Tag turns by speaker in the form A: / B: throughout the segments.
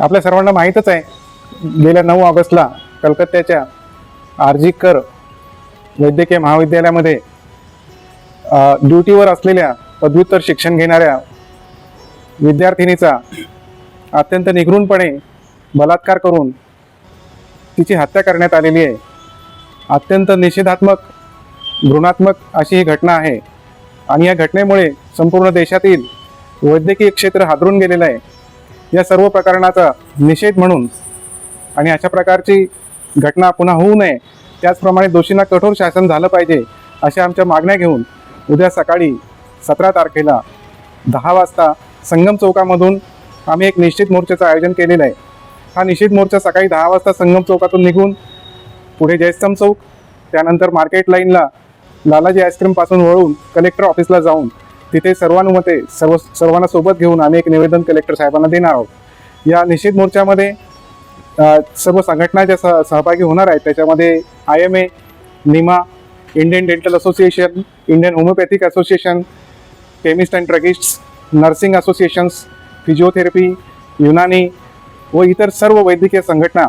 A: आपल्या सर्वांना माहीतच आहे. गेल्या नऊ ऑगस्टला कलकत्त्याच्या आर्जीकर वैद्यकीय महाविद्यालयामध्ये ड्युटीवर असलेल्या पदव्युत्तर शिक्षण घेणाऱ्या विद्यार्थिनीचा अत्यंत निघृणपणे बलात्कार करून तिची हत्या करण्यात आलेली आहे. अत्यंत निषेधात्मक घृणात्मक अशी ही घटना आहे. आणि या घटनेमुळे संपूर्ण देशातील वैद्यकीय क्षेत्र हादरून गेलेलं आहे. या सर्व प्रकरणाचा निषेध म्हणून आणि अशा प्रकारची घटना पुन्हा होऊ नये त्याचप्रमाणे दोषींना कठोर शासन झालं पाहिजे अशा आमच्या मागण्या घेऊन उद्या सकाळी सतरा तारखेला दहा वाजता संगम चौकामधून आम्ही एक निश्चित मोर्चाचं आयोजन केलेलं आहे. हा निश्चित मोर्चा सकाळी दहा वाजता संगम चौकातून निघून पुढे जयस्तंभ चौक त्यानंतर मार्केट लाईनला लालाजी आईस्क्रीमपासून वळून कलेक्टर ऑफिसला जाऊन तिथे सर्वानुमते सर्व सर्वांना सोबत घेऊन आम्ही एक निवेदन कलेक्टर साहेबांना देणार आहोत. या निश्चित मोर्चामध्ये सर्व संघटना ज्या सह सहभागी होणार आहेत. त्याच्यामध्ये I M A NIMA Indian dental association Indian homeopathic association chemist and druggist nursing associations physiotherapy Unani व इतर सर्व वैद्यकीय संघटना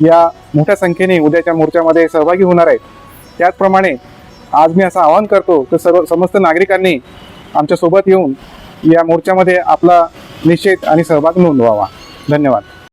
A: या मोठ्या संख्येने उद्याच्या मोर्चामध्ये सहभागी होणार आहेत. त्याचप्रमाणे आज मी असं आवाहन करतो तर सर्व समस्त नागरिकांनी आमच्यासोबत येऊन या मोर्चामध्ये आपला निषेध आणि सहभाग नोंदवावा. धन्यवाद.